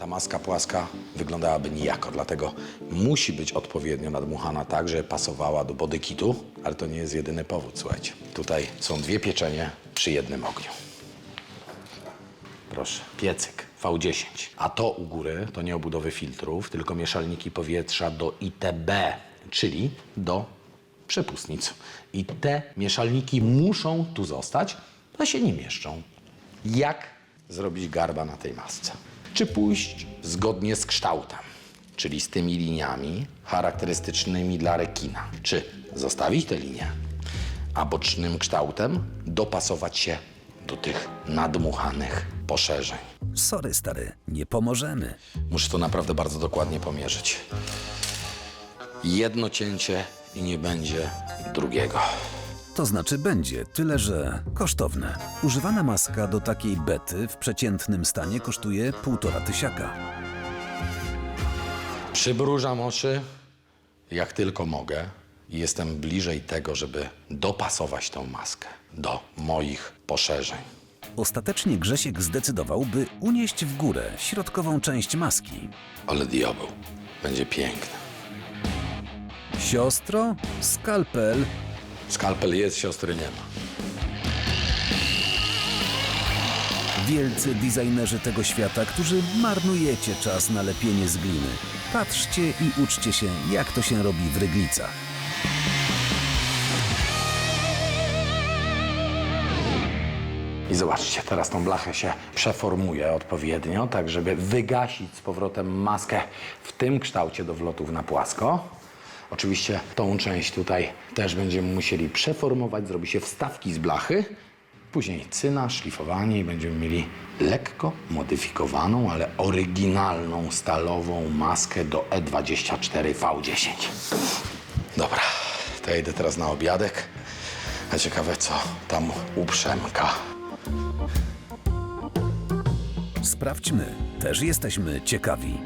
ta maska płaska wyglądałaby nijako, dlatego musi być odpowiednio nadmuchana tak, żeby pasowała do bodykitu, ale to nie jest jedyny powód, słuchajcie. Tutaj są dwie pieczenie przy jednym ogniu. Proszę, piecyk V10. A to u góry to nie obudowy filtrów, tylko mieszalniki powietrza do ITB, czyli do przepustnic. I te mieszalniki muszą tu zostać, to się nie mieszczą. Jak zrobić garba na tej masce? Czy pójść zgodnie z kształtem, czyli z tymi liniami charakterystycznymi dla rekina? Czy zostawić te linie, a bocznym kształtem dopasować się do tych nadmuchanych poszerzeń? Sorry, stary, nie pomożemy. Muszę to naprawdę bardzo dokładnie pomierzyć. Jedno cięcie i nie będzie drugiego. To znaczy będzie, tyle że kosztowne. Używana maska do takiej bety w przeciętnym stanie kosztuje półtora tysiaka. Przybrużam oczy jak tylko mogę i jestem bliżej tego, żeby dopasować tą maskę do moich poszerzeń. Ostatecznie Grzesiek zdecydował, by unieść w górę środkową część maski. Ale diabeł, będzie piękny. Siostro, skalpel, Skalpel jest, siostry nie ma. wielcy designerzy tego świata, którzy marnujecie czas na lepienie z gliny. Patrzcie i uczcie się, jak to się robi w ryglicach. I zobaczcie, teraz tą blachę się przeformuje odpowiednio, tak żeby wygasić z powrotem maskę w tym kształcie do wlotów na płasko. Oczywiście tą część tutaj też będziemy musieli przeformować, zrobi się wstawki z blachy, później cyna, szlifowanie i będziemy mieli lekko modyfikowaną, ale oryginalną stalową maskę do E E24 V10. Dobra, to idę teraz na obiadek. A ciekawe co tam u Przemka. Sprawdźmy, też jesteśmy ciekawi.